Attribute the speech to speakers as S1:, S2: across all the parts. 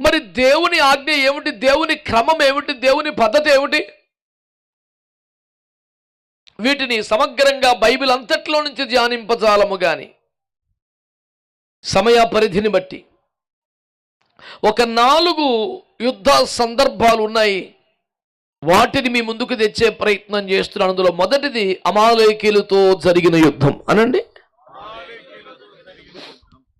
S1: మరి దేవుని ఆజ్ఞ ఏమిటి? దేవుని క్రమం ఏమిటి? దేవుని పద్ధతి ఏమిటి? వీటిని సమగ్రంగా బైబిల్ అంతట్లో నుంచి ధ్యానింపజాలము గాని సమయ పరిధిని బట్టి. ఒక నాలుగు యుద్ధ సందర్భాలు ఉన్నాయి. వాటిని మీ ముందుకు తెచ్చే ప్రయత్నం చేస్తున్నాను. అందులో మొదటిది అమాలేకీలతో జరిగిన యుద్ధం. అనండి?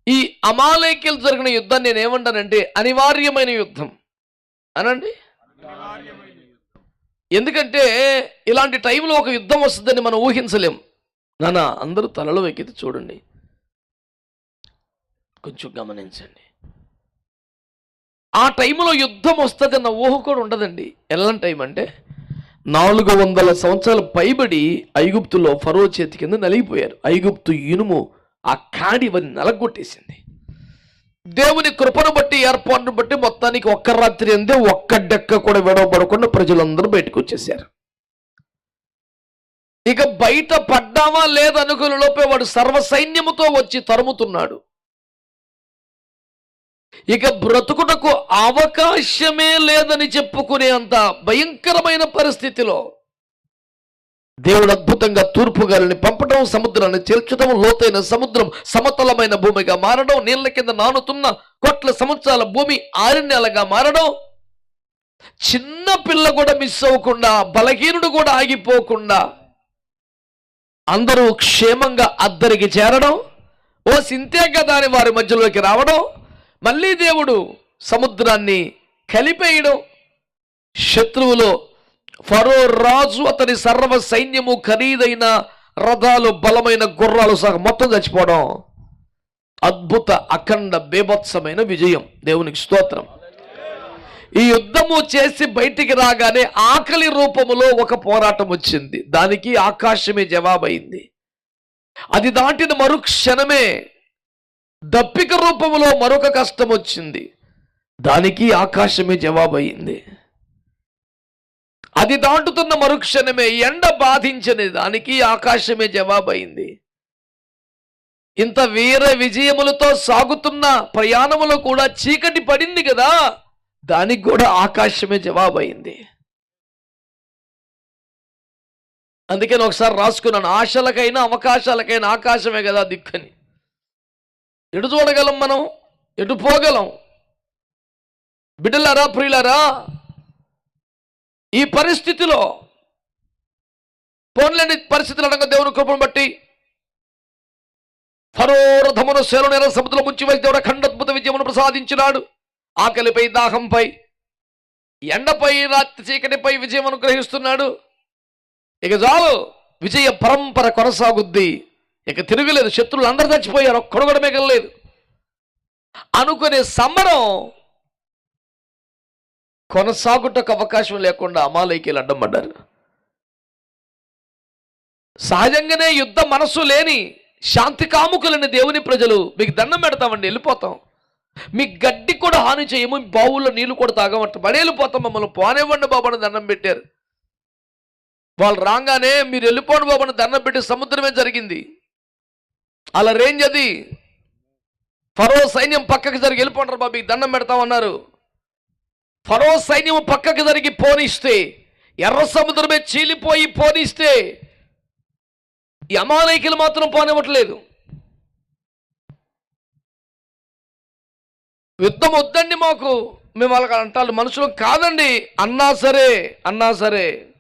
S1: ఈ అమాలేకీలు జరిగిన యుద్ధం నేను ఏమంటానంటే అనివార్యమైన యుద్ధం. అనండి? ఎందుకంటే ఇలాంటి టైంలో ఒక యుద్ధం వస్తుందని మనం ఊహించలేం. నాన్న అందరూ తలలో వెక్కితే చూడండి. కొంచెం గమనించండి. ఆ టైంలో యుద్ధం వస్తుందన్న ఊహ కూడా ఉండదండి. ఎలాంటి టైం అంటే నాలుగు వందల సంవత్సరాలు పైబడి ఐగుప్తులో ఫరో చేతి కింద నలిగిపోయారు. ఐగుప్తు ఇనుము ఆ కాడి ఇవన్నీ నలగొట్టేసింది. దేవుని కృపను బట్టి ఏర్పాటును బట్టి మొత్తానికి ఒక్క రాత్రి అందే ఒక్క డెక్క కూడా విడవబడకుండా ప్రజలందరూ బయటకు వచ్చేసారు ఇక బయట పడ్డామా లేదనుకునే లోపే వాడు సర్వ సైన్యముతో వచ్చి తరుముతున్నాడు. ఇక బ్రతుకుటకు అవకాశమే లేదని చెప్పుకునే అంత భయంకరమైన పరిస్థితిలో దేవుడు అద్భుతంగా తూర్పు గాలిని పంపడం సముద్రాన్ని చేర్చడం లోతైన సముద్రం సమతలమైన భూమిగా మారడం నీళ్ళ కింద నానుతున్న కోట్ల సంవత్సరాల భూమి ఆరణ్యాలుగా మారడం. చిన్న పిల్ల కూడా మిస్ అవ్వకుండా బలహీనుడు కూడా ఆగిపోకుండా అందరూ క్షేమంగా అద్దరికి చేరడం. ఓ సింతే కదా అని వారి మధ్యలోకి రావడం. మళ్ళీ దేవుడు సముద్రాన్ని కలిపేయడం. శత్రువులో ఫరో రాజు అతని సర్వ సైన్యము ఖరీదైన రథాలు బలమైన గుర్రాలు సహా మొత్తం చచ్చిపోవడం. అద్భుత అఖండ బేభత్సమైన విజయం. దేవునికి స్తోత్రం. ఈ యుద్ధము చేసి బయటికి రాగానే ఆకలి రూపములో ఒక పోరాటం వచ్చింది. దానికి ఆకాశమే జవాబైంది అది దాటిన మరుక్షణమే దప్పిక రూపములో మరొక కష్టం వచ్చింది. దానికి ఆకాశమే జవాబయింది. అది దాటుతున్న మరుక్షణమే ఎండ బాధించని దానికి ఆకాశమే జవాబయింది. ఇంత వీర విజయములతో సాగుతున్న ప్రయాణములో కూడా చీకటి పడింది కదా దానికి కూడా ఆకాశమే జవాబయింది. అందుకని ఒకసారి రాసుకున్నాను ఆశలకైనా అవకాశాలకైనా ఆకాశమే కదా దిక్కని. ఎటు చూడగలం మనం? ఎటు పోగలం? బిడ్డలారా ప్రియులారా ఈ పరిస్థితిలో పోన్లేని పరిస్థితులు అనగా దేవుని కృపను బట్టి ఫరో రథమును శేలు సముద్రం ముంచి వేసి దేవుడు ఖండద్భుత విజయమును ప్రసాదించినాడు. ఆకలిపై దాహంపై ఎండపై రాత్రి చీకటిపై విజయం అనుగ్రహిస్తున్నాడు. ఇక చాలు విజయ పరంపర కొనసాగుద్ది. ఇక తిరగలేదు శత్రువులు అందరు చచ్చిపోయారు ఒక్కడు కూడా మిగలలేదు. అనుకునే సంబరం కొనసాగుటకు అవకాశం లేకుండా అమాలయకీలు అడ్డం పడ్డారు సహజంగానే యుద్ధ మనస్సు లేని శాంతి కాముకులని దేవుని ప్రజలు మీకు దండం పెడతామండి వెళ్ళిపోతాం. మీ గడ్డి కూడా హాని చేయము మీ బావుల్లో నీళ్ళు కూడా తాగమంట పడి వెళ్ళిపోతాం మమ్మల్ని పోనివ్వండి బాబుని దండం పెట్టారు. వాళ్ళు రాగానే మీరు వెళ్ళిపోండి బాబుని దండం పెట్టి సముద్రమే జరిగింది. అలా రేంజ్ అది. ఫరో సైన్యం పక్కకి జరిగి వెళ్ళిపోంటారు బాబు మీకు దండం పెడతామన్నారు. ఫరో సైన్యం పక్కకి జరిగి పోనిస్తే ఎర్ర సముద్రమే చీలిపోయి పోనిస్తే ఈ మాత్రం పోనివ్వట్లేదు. యుద్ధం వద్దండి మాకు మేము వాళ్ళకి అంటారు మనుషులు కాదండి. అన్నా సరే అన్నా సరే.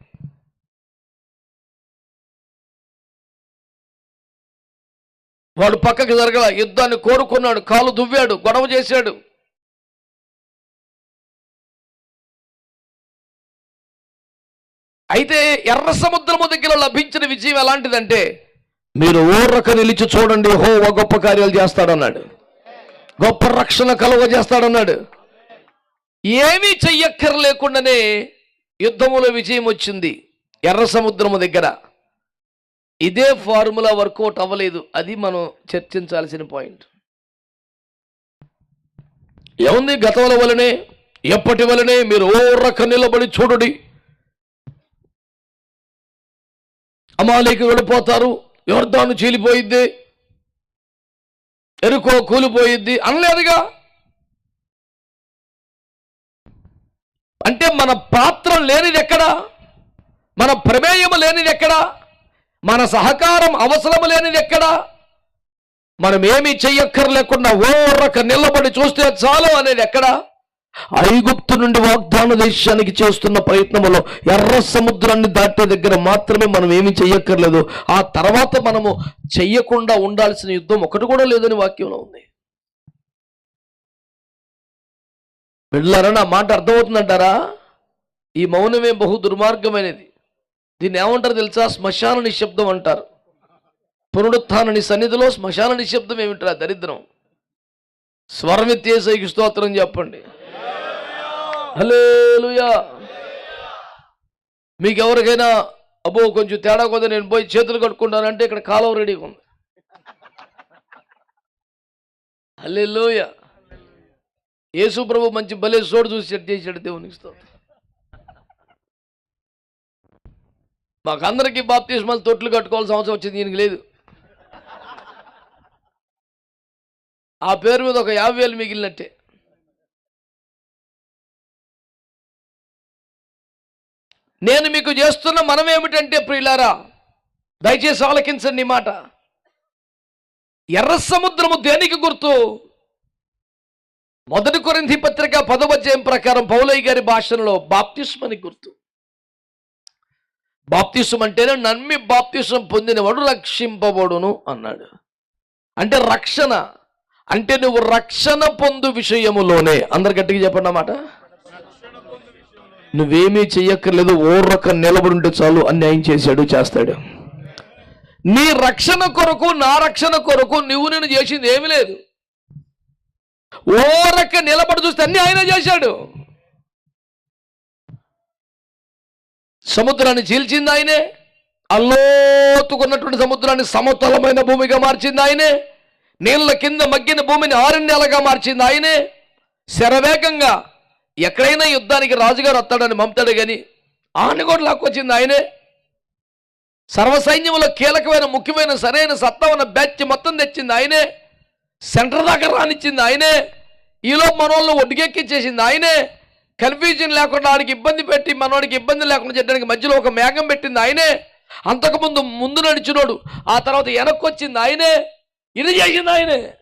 S1: వాడు పక్కకి జరగల యుద్ధాన్ని కోరుకున్నాడు కాలు దువ్వాడు గొడవ చేశాడు. అయితే ఎర్ర సముద్రము దగ్గర లభించిన విజయం ఎలాంటిదంటే మీరు ఊర్రక నిలిచి చూడండి హో గొప్ప కార్యాలు చేస్తాడన్నాడు. గొప్ప రక్షణ కలుగ చేస్తాడన్నాడు. ఏమీ చెయ్యక్కర్లేకుండానే యుద్ధములో విజయం వచ్చింది ఎర్ర సముద్రము దగ్గర. ఇదే ఫార్ములా వర్కౌట్ అవ్వలేదు అది మనం చర్చించాల్సిన పాయింట్. ఏముంది? గతముల వలనే ఎప్పటి వలనే మీరు ఓర్రక నిలబడి చూడుడి. అమాలేకి వెళ్ళిపోతారు యోర్దాను చీలిపోయిద్ది ఎరుకో కూలిపోయిద్ది అనలేదుగా. అంటే మన పాత్ర లేనిది ఎక్కడా? మన ప్రమేయం లేనిది ఎక్కడా? మన సహకారం అవసరం లేనిది ఎక్కడా? మనం ఏమీ చెయ్యక్కర్లేకుండా ఓరక నిలబడి చూస్తే చాలు అనేది ఎక్కడా? ఐగుప్తు నుండి వాగ్దాన దేశానికి చేస్తున్న ప్రయత్నములో ఎర్ర సముద్రాన్ని దాటే దగ్గర మాత్రమే మనం ఏమి చెయ్యక్కర్లేదు. ఆ తర్వాత మనము చెయ్యకుండా ఉండాల్సిన యుద్ధం ఒకటి కూడా లేదని వాక్యంలో ఉంది. వెళ్ళారా నా మాట అర్థమవుతుందంటారా? ఈ మౌనమే బహు దుర్మార్గమైనది. దీన్ని ఏమంటారు తెలుసా? శ్మశాన నిశ్శబ్దం అంటారు. పునరుత్థాన సన్నిధిలో శ్మశాన నిశ్శబ్దం ఏమిట్రా? దరిద్రం. స్వరమిత్యేసైకి స్తోత్రం చెప్పండి. హలేలుయా మీకు ఎవరికైనా అబ్బో కొంచెం తేడా కొద్ది నేను పోయి చేతులు కట్టుకుంటానంటే ఇక్కడ కాలువ రెడీగా ఉంది. హల్లెలూయ. యేసు ప్రభు మంచి భలే సోడు చూసి సెట్ చేశాడు దేవునికి స్తోత్రం. మాకందరికీ బాప్తిస్మాలు తొట్లు కట్టుకోవాల్సిన అవసరం వచ్చింది దీనికి లేదు. ఆ పేరు మీద ఒక యాభై వేలు మిగిలినట్టే. నేను మీకు చేస్తున్న మనం ఏమిటంటే ప్రియులారా దయచేసి ఆలకించండి మాట. ఎర్ర సముద్రము దేనికి గుర్తు? మొదటి కొరింది పత్రిక పదవధ్యాయం ప్రకారం పౌలయ్య గారి భాషలో బాప్తిస్మని గుర్తు. బాప్తిసం అంటేనే నమ్మి బాప్తిసం పొందినవాడు రక్షింపబడును అన్నాడు. అంటే రక్షణ అంటే నువ్వు రక్షణ పొందు విషయములోనే. అందరు గట్టిగా చెప్పండి అన్నమాట నువ్వేమీ చెయ్యక్కర్లేదు ఓరక నిలబడుంటే చాలు అన్యాయం చేశాడు చేస్తాడు. నీ రక్షణ కొరకు నా రక్షణ కొరకు నువ్వు నేను చేసింది ఏమీ లేదు. ఓరక నిలబడి చూస్తే అన్ని ఆయన చేశాడు. సముద్రాన్ని చీల్చింది ఆయనే అల్లోతుకున్నటువంటి సముద్రాన్ని సమతలమైన భూమిగా మార్చింది ఆయనే నీళ్ళ కింద మగ్గిన భూమిని ఆరణ్యాలుగా మార్చింది ఆయనే శరవేగంగా ఎక్కడైనా యుద్ధానికి రాజుగారు వస్తాడని మమతాడు కానీ ఆని కూడా లాక్కొచ్చింది ఆయనే. సర్వసైన్యంలో కీలకమైన ముఖ్యమైన సరైన సత్తా ఉన్న బ్యాచ్ మొత్తం తెచ్చింది ఆయనే. సెంటర్ దాకా రానిచ్చింది ఆయనే. ఈలో మనోళ్ళు ఒడ్డుకెక్కిచ్చేసింది ఆయనే. కన్ఫ్యూజన్ లేకుండా ఆడికి ఇబ్బంది పెట్టి మనోడికి ఇబ్బంది లేకుండా చేయడానికి మధ్యలో ఒక మేఘం పెట్టింది ఆయనే. అంతకుముందు ముందు నడిచినోడు ఆ తర్వాత వెనక్కి వచ్చింది ఆయనే. ఇది చేసింది ఆయనే.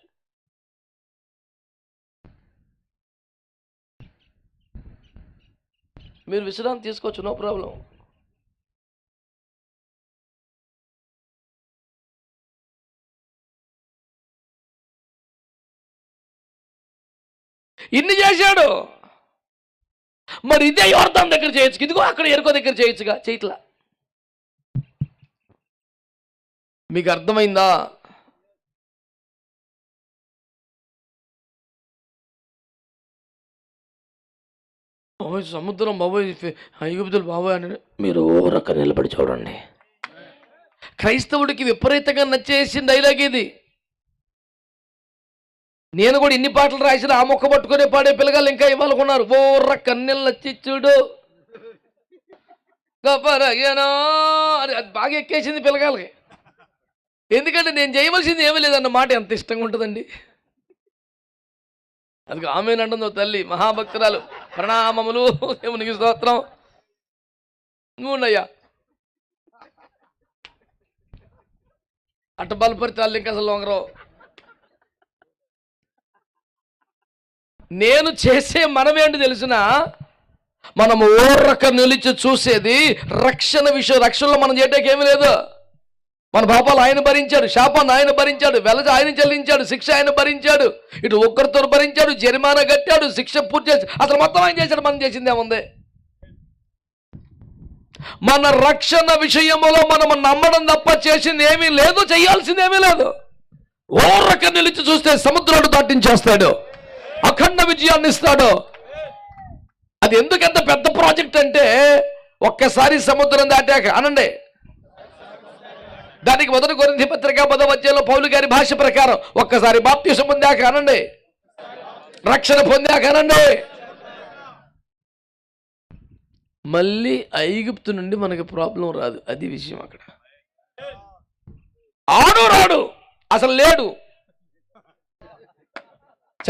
S1: మీరు విశ్రాంతి తీసుకోవచ్చు నో ప్రాబ్లం. ఇన్ని చేశాడు! మరి ఇదే యోర్దాన్ దగ్గర చేయొచ్చు. ఇదిగో అక్కడ ఎరుకో దగ్గర చేయొచ్చుగా చేయట్లా మీకు అర్థమైందా? బాబోయ్ సముద్రం బాబోయ్ ఐగుప్తులు బాబోయ్ అని. మీరు ఓరక్క నిలబడి చూడండి. క్రైస్తవుడికి విపరీతంగా నచ్చేసిన డైలాగ్ ఇది. నేను కూడా ఇన్ని పాటలు రాసిన ఆ మొక్క పట్టుకునే పాడే పిల్లగాళ్ళు ఇంకా ఇవ్వాలనుకున్నారు ఓర్ర కన్నెల చిచ్చుడు గొప్పరగనో అని అది బాగా ఎక్కేసింది పిల్లగాళ్ళకి. ఎందుకంటే నేను చేయవలసింది ఏమీ లేదన్న మాట ఎంత ఇష్టంగా ఉంటుందండి. అది ఆమెనంటుందో తల్లి మహాభక్తురాలు ప్రణామములు. దేవునికి స్తోత్రం. నువ్వున్నయ్యా అట్ట బలపరి తల్లి ఇంకా అసలు లొంగరావు నేను చేసే మనమేంటి తెలిసిన? మనము ఓర్రక నిలిచి చూసేది రక్షణ విషయం. రక్షణలో మనం చేయటానికి ఏమీ లేదు. మన పాపాలు ఆయన భరించాడు శాపాన్ని ఆయన భరించాడు వెలజ ఆయన చెల్లించాడు శిక్ష ఆయన భరించాడు ఇటు ఒక్కరితో భరించాడు జరిమానా కట్టాడు శిక్ష పూర్తి చేసి అసలు మొత్తం ఆయన చేశాడు మనం చేసింది ఏముంది? మన రక్షణ విషయంలో మనం నమ్మడం తప్ప చేసింది ఏమీ లేదు చేయాల్సింది ఏమీ లేదు. ఓరక నిలిచి చూస్తే సముద్రాలు దాటించేస్తాడు అఖండ విజయాన్ని ఇస్తాడు. అది ఎందుకంత పెద్ద ప్రాజెక్ట్ అంటే ఒక్కసారి సముద్రం దాటాక అనండి దానికి మొదటి గురించి పత్రిక పదవచ్చేలో పౌలు గారి భాష ప్రకారం ఒక్కసారి బాప్తిసం పొందాక అనండి. రక్షణ పొందాక అనండి. మళ్ళీ ఐగుప్తు నుండి మనకి ప్రాబ్లం రాదు. అది విషయం అక్కడ. ఆడు రాడు. అసలు లేడు.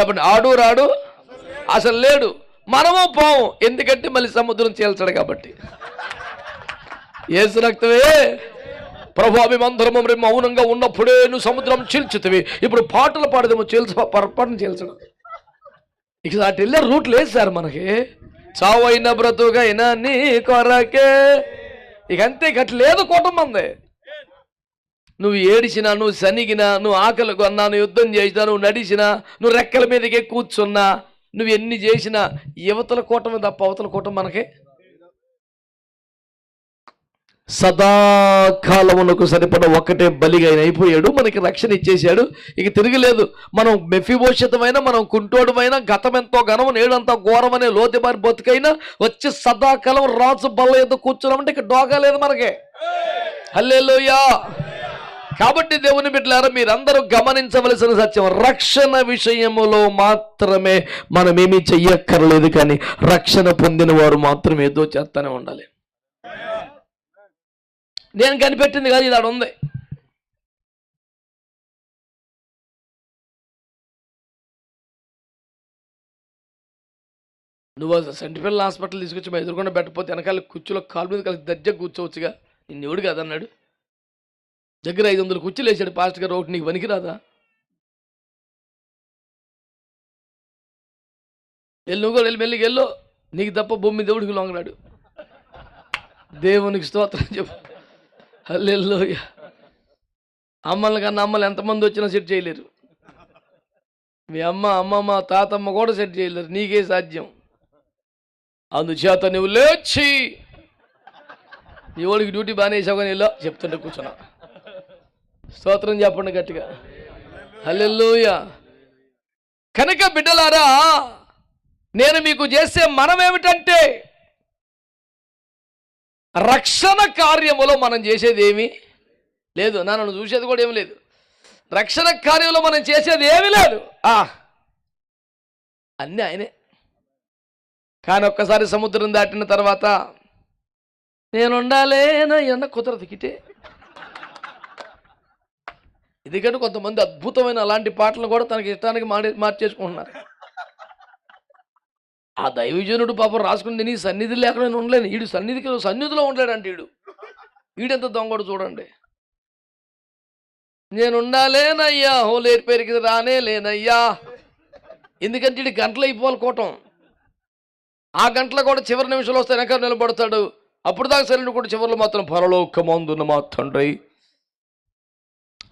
S1: చెప్పండి ఆడు రాడు. అసలు లేడు. మనము పోము. ఎందుకంటే మళ్ళీ సముద్రం చీల్చడు కాబట్టి. ఏసు రక్తమే. ప్రభా మేమందరము మరి మౌనంగా ఉన్నప్పుడే నువ్వు సముద్రం చీల్చుతవి. ఇప్పుడు పాటలు పాడదేమో చీల్చ పొరపాటును చీల్చడం. ఇక అటు వెళ్ళే రూట్ లేదు సార్ మనకి. చావైన బ్రతుకైనా నీ కొరకే. ఇక అంతే ఇక అట్లా లేదు కుటుంబంది నువ్వు ఏడిచినా నువ్వు సనిగినా నువ్వు ఆకలి కొన్నా నువ్వు యుద్ధం చేసినా నువ్వు నడిచినా నువ్వు రెక్కల మీదకే కూర్చున్నా నువ్వు ఎన్ని చేసినా యువతల కూటమి తప్ప అవతల కూటమి మనకి. సదాకాలమునకు సరిపడ ఒక్కటే బలిగా ఆయన అయిపోయాడు. మనకి రక్షణ ఇచ్చేశాడు. ఇక తిరగలేదు. మనం మెఫిభోషితమైన మనం కుంటోడమైన గతం ఎంతో ఘనం నేడంతా ఘోరమనే లోతుబారి బతుకైనా వచ్చి సదాకాలం రాజు బల్ల ఎద్దు కూర్చున్నామంటే ఇక డోగా లేదు మనకి. హల్లేలోయా. కాబట్టి దేవుని బిడ్డలారా మీరందరూ గమనించవలసిన సత్యం రక్షణ విషయములో మాత్రమే మనమేమీ చెయ్యక్కర్లేదు కానీ రక్షణ పొందిన వారు మాత్రం ఏదో చేస్తూనే ఉండాలి. నేను కనిపెట్టింది కాదు ఇది ఆడ ఉంది. నువ్వు సెంటిపిల్లల హాస్పిటల్ తీసుకొచ్చి మా ఎదురుకుండా పెట్టకపోతే వెనకాల కుర్చీలో కాలు మీద కలిసి దర్జ కూర్చోవచ్చుగా. నిన్ను ఎవడు కదన్నాడు దగ్గర ఐదు వందలు కుర్చీలు వేసాడు పాస్ట్ గారు ఒకటి నీకు పనికిరాదా? వెళ్ళి నువ్వు కూడా వెళ్ళి మెల్లికి వెళ్ళు. నీకు తప్ప బొమ్మి దేవుడికి లొంగడాడు దేవునికి స్తోత్రం చెప్పు. హల్లెలూయా. అమ్మల కన్నా అమ్మలు ఎంతమంది వచ్చినా సెట్ చేయలేరు. మీ అమ్మ అమ్మమ్మ తాతమ్మ కూడా సెట్ చేయలేరు. నీకే సాధ్యం. అందుచేత నువ్వు లేచి. నీ డ్యూటీ బాగానే వేసావు కానీ వెళ్ళో చెప్తుంటే కూర్చున్నా. స్తోత్రం చెప్పండి గట్టిగా. హల్లెల్లోయ కనుక బిడ్డలారా నేను మీకు చేసే మనం ఏమిటంటే రక్షణ కార్యములో మనం చేసేది ఏమీ లేదు. నా నన్ను చూసేది కూడా ఏమీ లేదు. రక్షణ కార్యంలో మనం చేసేది ఏమీ లేదు. ఆ అన్నీ ఆయనే. కానీ ఒక్కసారి సముద్రం దాటిన తర్వాత నేను ఉండాలేనా కుదరదు కిటే ఎందుకంటే కొంతమంది అద్భుతమైన అలాంటి పాటలు కూడా తనకి ఇష్టానికి మాడి మార్చేసుకుంటున్నారు. ఆ దైవజనుడు పాపం రాసుకుంది నీ సన్నిధి లేకుండా ఉండలేను. వీడు సన్నిధికి సన్నిధిలో ఉండలేడంటే వీడు వీడెంత దొంగడు చూడండి. నేను ఉండాలేనయ్యా హోలేరు పేరుకి రానే లేనయ్యా. ఎందుకంటే వీడి గంటలు అయిపోవాలి కోటం. ఆ గంటలు కూడా చివరి నిమిషంలో వస్తే వెనక నిలబడతాడు. అప్పుడు దాకా సరైన కూడా చివరిలో మాత్రం పరలోకమందున్న మా తండ్రి.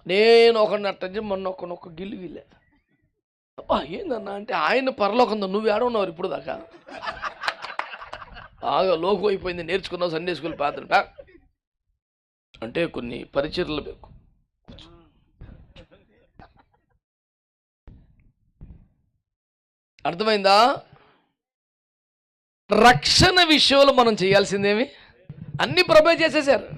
S1: నేను ఒక నట్టంచి మొన్న ఒక గిల్లు గిల్లే ఏందన్నా అంటే ఆయన పరలోకంలో నువ్వు ఏడ ఉన్నావు ఇప్పుడు దాకా. బాగా లోకు అయిపోయింది నేర్చుకున్నావు సండే స్కూల్ పాత్ర అంటే కొన్ని పరిచర్లు ಬೇಕು. అర్థమైందా? రక్షణ విషయంలో మనం చేయాల్సిందేమి? అన్ని ప్రభే చేసేసారు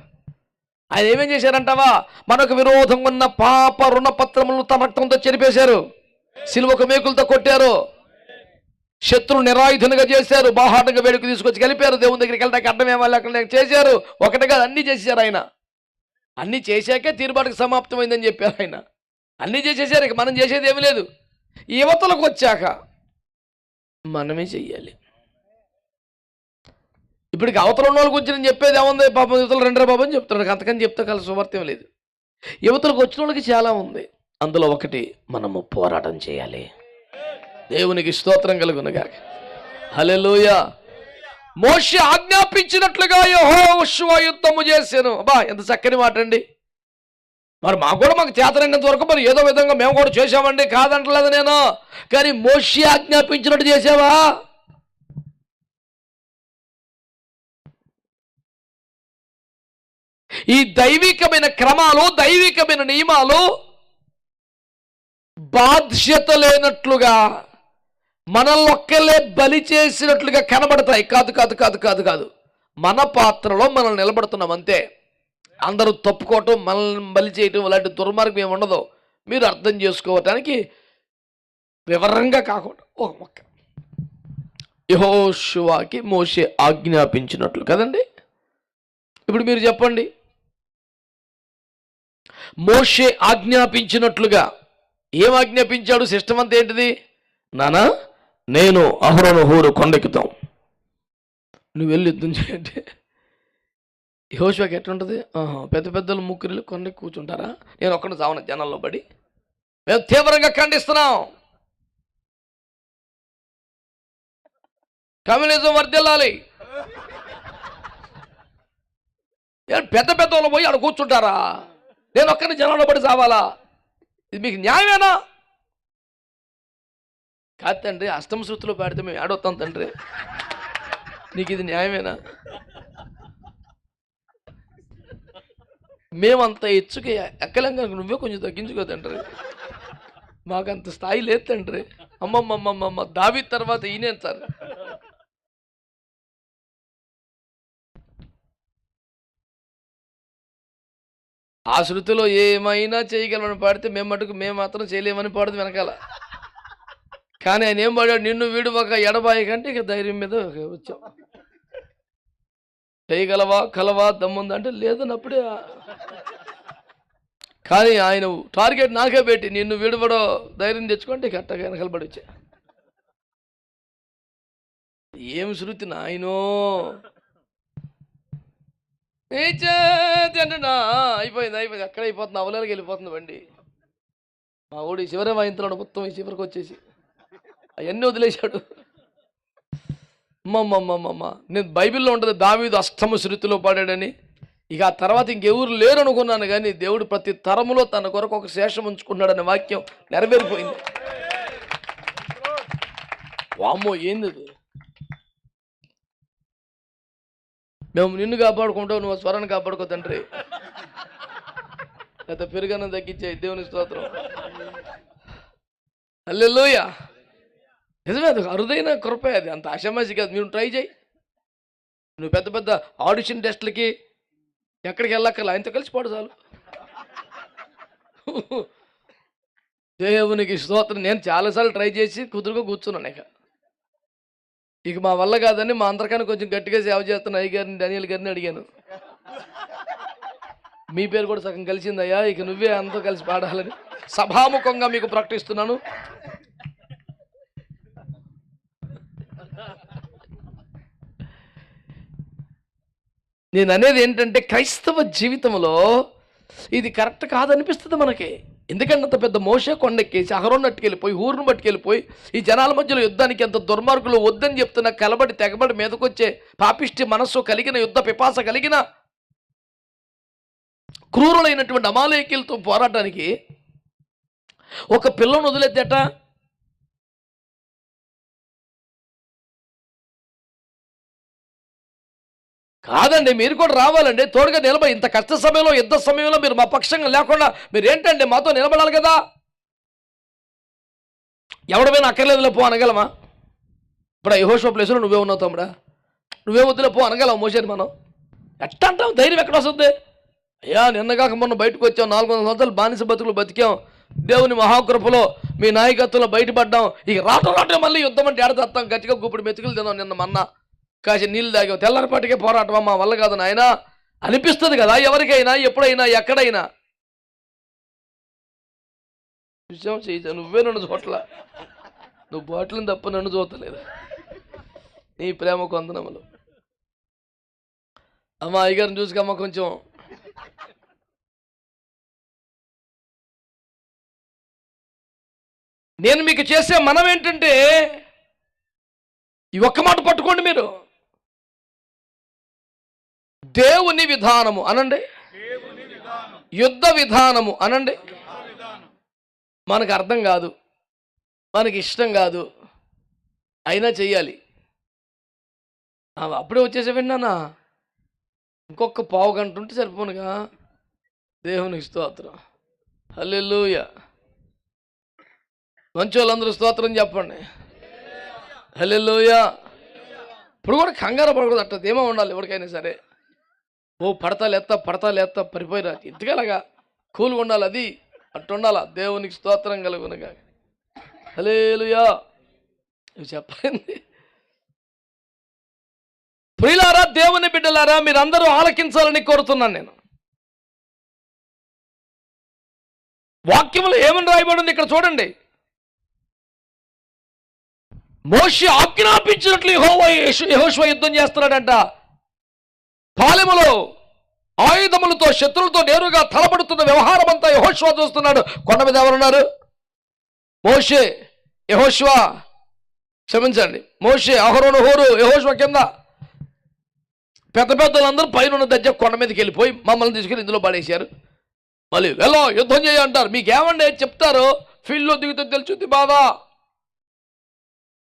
S1: ఆయన ఏమేం చేశారంటావా? మనకు విరోధంగా ఉన్న పాప రుణపత్రములు తమ రక్తంతో చెరిపేశారు. సిలువకు మేకులతో కొట్టారు. శత్రు నిరాయుధునిగా చేశారు. బాహాటంగా వేడుక తీసుకొచ్చి కలిపారు దేవుని దగ్గరికి వెళ్ళడానికి అడ్డం ఏమో అక్కడ చేశారు. ఒకటి కాదు అన్ని చేశారు ఆయన. అన్ని చేశాకే తీరుబాటుకు సమాప్తమైందని చెప్పారు ఆయన. అన్ని చేసేసారు ఇక మనం చేసేది ఏమీ లేదు. యువతలకు వచ్చాక మనమే చెయ్యాలి. ఇప్పటికి అవతల ఉన్న వాళ్ళ గురించి నేను చెప్పేది ఏముంది? పాపం యువతలు రెండరే బాబు అని చెప్తున్నాడు. అంతకని చెప్తే కలిసి సువార్తం లేదు. యువతలకు వచ్చిన వాళ్ళకి చాలా ఉంది. అందులో ఒకటి మనము పోరాటం చేయాలి. దేవునికి స్తోత్రం కలుగునుగా హలెలుయ మోషి ఆజ్ఞాపించినట్లుగా యెహోషువ యుద్ధము చేశాను. అబ్బా ఎంత చక్కని మాట అండి. మరి మాకు కూడా మాకు చేతనైనంత వరకు మరి ఏదో విధంగా మేము కూడా చేసామండి కాదంటలేదు నేను. కానీ మోషి ఆజ్ఞాపించినట్టు చేసావా ఈ దైవికమైన క్రమాలు దైవికమైన నియమాలు బాధ్యత లేనట్లుగా మనల్ని ఒక్కలే బలి చేసినట్లుగా కనబడతాయి. కాదు కాదు కాదు కాదు కాదు. మన పాత్రలో మనం నిలబడుతున్నాం అంతే. అందరూ తప్పుకోవటం మనల్ని బలి చేయటం ఇలాంటి దుర్మార్గం ఏమి ఉండదు. మీరు అర్థం చేసుకోవటానికి వివరంగా కాకుండా ఒక మొక్క. యహోశివాకి మోసే ఆజ్ఞాపించినట్లు కదండి? ఇప్పుడు మీరు చెప్పండి. మోషే ఆజ్ఞాపించినట్లుగా ఏం ఆజ్ఞాపించాడు సిస్టమ్ అంతా ఏంటిది? నానా నేను అహరోను హూరు కొండెక్కుతాం. నువ్వు వెళ్ళి యుద్ధం చేయండి. యహోషువాకి ఎట్లుంటుంది? ఆహా, పెద్ద పెద్దలు ముగ్గురు కొండెక్కి కూర్చుంటారా? నేను ఒక్కడ చావన జనాల్లో పడి. మేము తీవ్రంగా ఖండిస్తున్నాం. కమ్యూనిజం వర్దిల్లాలి ఏ పెద్ద పెద్ద వాళ్ళు పోయి ఆడ కూర్చుంటారా? నేను ఒక్కరిని జనంలో పడి చావాలా? ఇది మీకు న్యాయమేనా? కాదు తండ్రి అష్టమ శృతిలో పాడితే మేము ఏడొస్తాం తండ్రి. నీకు ఇది న్యాయమేనా? మేమంత ఎచ్చుకి ఎక్కలేం కనుక నువ్వే కొంచెం తగ్గించుకో తండ్రి. మాకంత స్థాయి లేదు తండ్రి. అమ్మమ్మమ్మమ్మమ్మ దావి తర్వాత ఈయనే సార్. ఆ శృతిలో ఏమైనా చేయగలమని పాడితే మేము మటుకు మేము మాత్రం చేయలేమని పాడదు వెనకాల. కానీ ఆయన ఏం పాడాడు? నిన్ను వీడు ఒక ఎడబాయి కంటే ఇక ధైర్యం మీద వచ్చాం. చేయగలవా? కలవా? దమ్ముందంటే లేదన్నప్పుడే. కానీ ఆయన టార్గెట్ నాకే పెట్టి నిన్ను విడవడో ధైర్యం తెచ్చుకుంటే కట్టగా వెనకలబడి వెనకాల పడి వచ్చా. ఏం శృతి నాయనో? ఏ అయిపోయింది అయిపోయింది. అక్కడ అయిపోతుంది అవలేలకి వెళ్ళిపోతుంది బండి. మా ఊడి చివరే వాయింతున్నాడు మొత్తం ఈ చివరికి వచ్చేసి. అవన్నీ వదిలేశాడు. అమ్మమ్మమ్మమ్మ నేను బైబిల్లో ఉంటుంది దావీదు అష్టమ శృతిలో పాడాడని. ఇక ఆ తర్వాత ఇంకెవరు లేరు అనుకున్నాను కానీ దేవుడు ప్రతి తరములో తన కొరకు ఒక శేషం ఉంచుకున్నాడనే వాక్యం నెరవేరిపోయింది. వామ్మో ఏంది అది? మేము నిన్ను కాపాడుకుంటావు నువ్వు స్వరాన్ని కాపాడుకో తండ్రి. లేకపోతే పెరుగన్నం తగ్గించే దేవుని స్తోత్రం. అల్లెలోయ నిజమే అది అరుదైన కృపే అది. అంత ఆషామాసి కాదు. మీరు ట్రై చేయి. నువ్వు పెద్ద పెద్ద ఆడిషన్ టెస్ట్లకి ఎక్కడికి వెళ్ళక్కర్లే? ఆయనతో కలిసి పాడు చాలు. దేవునికి స్తోత్రం. నేను చాలాసార్లు ట్రై చేసి కుదురుగా కూర్చున్నాను ఇక. ఇక మా వల్ల కాదని మా అందరికన్నా కొంచెం గట్టిగా సేవ చేస్తున్న అయ్య గారిని డానియల్ గారిని అడిగాను. మీ పేరు కూడా సగం కలిసిందయ్యా ఇక నువ్వే అంతా కలిసి పాడాలని సభాముఖంగా మీకు ప్రకటిస్తున్నాను. నేను అనేది ఏంటంటే క్రైస్తవ జీవితంలో ఇది కరెక్ట్ కాదనిపిస్తుంది మనకి. ఎందుకంటే అంత పెద్ద మోసే కొండెక్కేసి అహరోన్ అట్టుకెళ్ళిపోయి ఊరును పట్టుకెళ్ళిపోయి ఈ జనాల మధ్యలో యుద్ధానికి ఎంత దుర్మార్గులు వద్దని చెప్తున్న కలబడి తెగబడి మీదకొచ్చే పాపిష్టి మనస్సు కలిగిన యుద్ధ పిపాస కలిగిన క్రూరులైనటువంటి అమాలయకీలతో పోరాటానికి ఒక పిల్లను వదిలేద్దట. కాదండి మీరు కూడా రావాలండి. తోడుగా నిలబడి ఇంత కష్ట సమయంలో యుద్ధ సమయంలో మీరు మా పక్షంగా లేకుండా మీరు ఏంటండి మాతో నిలబడాలి కదా. ఎవడమైనా అక్కర్లేదులే పో అనగలమా? ఇప్పుడు యహోషో ప్లేస్లో నువ్వే ఉన్నావు తమ్ముడా. నువ్వే వద్దులే పో అనగలవు మోసేది మనం? ఎట్ట అంటాం ధైర్యం ఎక్కడ వస్తుంది అయ్యా నిన్నగాక మొన్న బయటకు వచ్చాం. నాలుగు వందల సంవత్సరాలు బానిస బతుకులు బతికాం. దేవుని మహాకృపలో మీ నాయకత్వంలో బయటపడ్డాం. ఇక రావటం రావటం మళ్ళీ యుద్ధం అంటే ఏడతాం గట్టిగా గుప్పుడు మెతుకులు తిన్నాం నిన్న మన్నా. కాసి నీళ్ళు తాగాం తెల్లరపాటికే పోరాటం మా వల్ల కాదు నాయన. అనిపిస్తుంది కదా ఎవరికైనా ఎప్పుడైనా ఎక్కడైనా. విషయం చేయ నువ్వే నన్ను చోట్ల నువ్వు బాటిల్ని తప్ప నన్ను చూడలేదు నీ ప్రేమ కొందనములు. అమ్మ అయ్యగారిని చూసుకమ్మ కొంచెం. నేను మీకు చేసే మనం ఏంటంటే ఈ ఒక్క మాట పట్టుకోండి మీరు. దేవుని విధానము అనండి. యుద్ధ విధానము అనండి. మనకు అర్థం కాదు. మనకి ఇష్టం కాదు. అయినా చెయ్యాలి. అప్పుడే వచ్చేసే విన్నానా? ఇంకొక పావు గంట ఉంటే సరిపోనుగా. దేవునికి స్తోత్రం. హల్లెలూయ. మంచి వాళ్ళందరూ స్తోత్రం చెప్పండి. హల్లెలూయ. ఇప్పుడు కూడా కంగారు పడకూడదు అట్ట ధీమా ఉండాలి ఎవరికైనా సరే. ఓ పడతా లేత్తా పడతా లేత్తా పడిపోయిరా ఇంతకేలాగా ఉండాలి అది. అట్టు ఉండాలా? దేవునికి స్తోత్రం కలుగునగా. హలేలుయా ఇవి చెప్పింది ప్రియులారా దేవుని బిడ్డలారా మీరందరూ ఆలకించాలని కోరుతున్నాను నేను. వాక్యములు ఏమని రాయబడింది ఇక్కడ చూడండి. మోషి ఆజ్ఞాపించినట్లు యహోవ యహోశ్వ యుద్ధం చేస్తున్నాడంట. పాలెములో ఆయుధములతో శత్రులతో నేరుగా తలపడుతున్న వ్యవహారం అంతా యహోష్వా చూస్తున్నాడు. కొండ మీద ఎవరున్నారు? మోషే యహోష్వ. క్షమించండి. మోషే అహరోను హోరు యహోష్వ కింద. పెద్ద పెద్దలందరూ పైన ఉన్న దజ్జ కొండ మీదకి వెళ్ళిపోయి మమ్మల్ని తీసుకుని ఇందులో పడేశారు. మళ్ళీ వెళ్ళో యుద్ధం చేయ అంటారు. మీకు చెప్తారు? ఫీల్డ్లో దిగితే తెలుసుద్ది బాధ